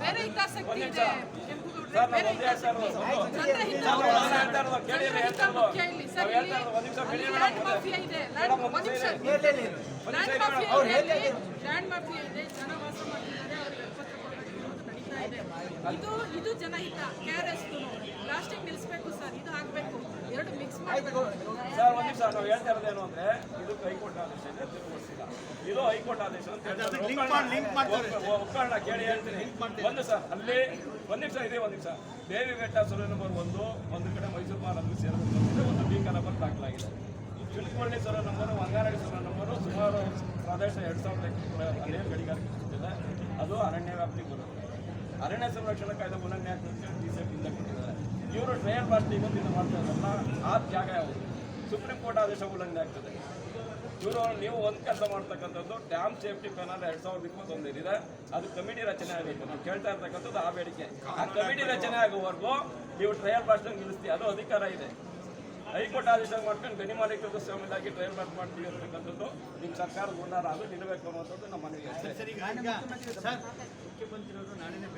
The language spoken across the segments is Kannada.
ಬೇರೆ ಹಿತಾಸಕ್ತಿ ಇದೆ. ಜನ ಲ್ಯಾಂಡ್ ಮಾಫಿಯಾ ಇದೆ. ಲ್ಯಾಂಡ್ ಮಾಫಿಯಾ ಇದೆ. ಜನ ವಾಸ ಮಾಡ್ತಿದ್ದಾರೆ. ಜನಹಿತ. ಕೆ ಆರ್ ಎಸ್ ಪ್ಲಾಸ್ಟಿಕ್ ನಿಲ್ಲಿಸ್ಬೇಕು ಸರ್. ಇದು ಆಗ್ಬೇಕು. ಮಾಡಬೇಕು ಸರ್ ಒಂದು ನಿಮಿಷ ನಾವು ಹೇಳ್ತಾ ಇರೋದು ಏನು ಅಂದ್ರೆ ಇದು ಹೈಕೋರ್ಟ್ ಆದೇಶ ಇದೆ ತಿರುಗಿಸಿಲ್ಲ ಇದು ಹೈಕೋರ್ಟ್ ಆದೇಶ ಒಪ್ಪಂದ ಕೇಳಿ ಹೇಳ್ತೀನಿ. ಒಂದು ಸರ್ ಅಲ್ಲಿ ಒಂದು ನಿಮಿಷ ಇದೆ ಒಂದು ನಿಮಿಷ. ದೇವಿ ಬೆಟ್ಟ ಸುರ ನಂಬರ್ ಒಂದು ಒಂದು ಕಡೆ ಮೈಸೂರು ಮಹಾರಾಜರು ಸೇರಿಕೊಂಡಿದೆ ಒಂದು ಬಿ ನಂಬರ್ ದಾಖಲಾಗಿದೆ. ಚಿಲ್ಕೊಳ್ಳಿ ಸುರ ನಂಬರು ಬಂಗಾರಡಿ ಸುರ ನಂಬರು ಸುಮಾರು ಪ್ರದೇಶ ಎರಡು ಸಾವಿರದ ಅನೇಕ ಗಡಿಗಾರಿಕೆ ಅದು ಅರಣ್ಯ ವ್ಯಾಪ್ತಿಗೆ ಬರುತ್ತೆ. ಅರಣ್ಯ ಸಂರಕ್ಷಣಾ ಕಾಯ್ದೆ ಉಲ್ಲಂಘನೆ ಆಗ್ತದೆ. ಇವರು ಟ್ರಯಲ್ ಪಾರ್ಟಿ ಇದು ಮಾಡ್ತಾ ಇದ್ದಾರಲ್ಲ ಆ ಜಾಗ ಯಾವುದು? ಸುಪ್ರೀಂ ಕೋರ್ಟ್ ಆದೇಶ ಉಲ್ಲಂಘನೆ ಆಗ್ತದೆ. ಇವರು ನೀವು ಒಂದು ಕೆಲಸ ಮಾಡ್ತಕ್ಕಂಥದ್ದು ಡ್ಯಾಮ್ ಸೇಫ್ಟಿ ಪ್ಯಾನಲ್ ಎರಡು ಸಾವಿರದ ಇಪ್ಪತ್ತೊಂದು ಏನಿದೆ ಅದು ಕಮಿಟಿ ರಚನೆ ಆಗಬೇಕು. ನಾವು ಕೇಳ್ತಾ ಇರ್ತಕ್ಕಂಥದ್ದು ಆ ಬೇಡಿಕೆ. ಆ ಕಮಿಟಿ ರಚನೆ ಆಗುವವರೆಗೂ ನೀವು ಟ್ರಯಲ್ ಪಾರ್ಟ್ ನಿಲ್ಲಿಸ್ತೀವಿ ಅದು ಅಧಿಕಾರ ಇದೆ. ಹೈಕೋರ್ಟ್ ಆದೇಶ ಮಾಡ್ಕೊಂಡು ಗಣಿ ಮಾಲೀಕರು ಸ್ವಾಮಿಲಾಗಿ ಟ್ರಯಲ್ ಪಾರ್ಟ್ ಮಾಡ್ತೀವಿ ಅಂತಕ್ಕಂಥದ್ದು ನಿಮ್ಮ ಸರ್ಕಾರದ ಗುಂಡಾರ ಅದು ನಿಲ್ಲಬೇಕು ಅನ್ನೋದು ನಮ್ಮ ಮನವಿ ಮುಖ್ಯಮಂತ್ರಿಯವರು ನಾಳೆನೇ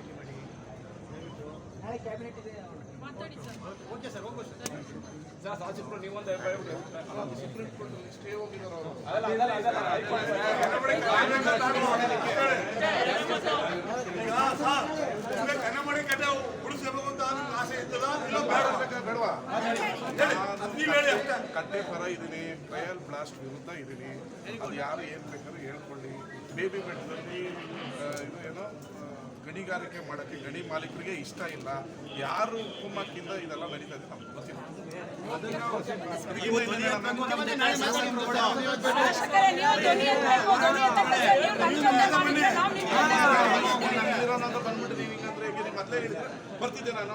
ಓಕೆ ಸರ್ ಹೋಗ್ಬೋದು sir sir supreme court stay ಅವರು ಕಟ್ಟೆ ಆಸೆ ಇರ್ತದ ಇಲ್ಲ ಬೇಡವಾ ನೀವ್ ಹೇಳಿ ಅಷ್ಟೇ ಪರ ಇದೀನಿ ಟ್ರಯಲ್ ಬ್ಲಾಸ್ಟ್ ವಿರುದ್ಧ ಇದೀನಿ ಯಾರು ಏನು ಬೇಕಾದ್ರೂ ಹೇಳ್ಕೊಳ್ಳಿ ಬೇಬಿ ಬೆಟ್ಟದಲ್ಲಿ ಇದು ಏನೋ ಗಣಿಗಾರಿಕೆ ಮಾಡೋಕ್ಕೆ ಗಣಿ ಮಾಲೀಕರಿಗೆ ಇಷ್ಟ ಇಲ್ಲ ಯಾರು ಕುಮ್ಮಕ್ಕಿಂದ ಇದೆಲ್ಲ ನಡೀತಾ ಇದೆ ನಮ್ಗೆ ಬಂದ್ಬಿಟ್ಟು ನೀವು ಹಿಂಗಂದ್ರೆ ಮೊದಲೇ ಹೇಳಿದ್ರೆ ಬರ್ತಿದ್ದೆ ನಾನು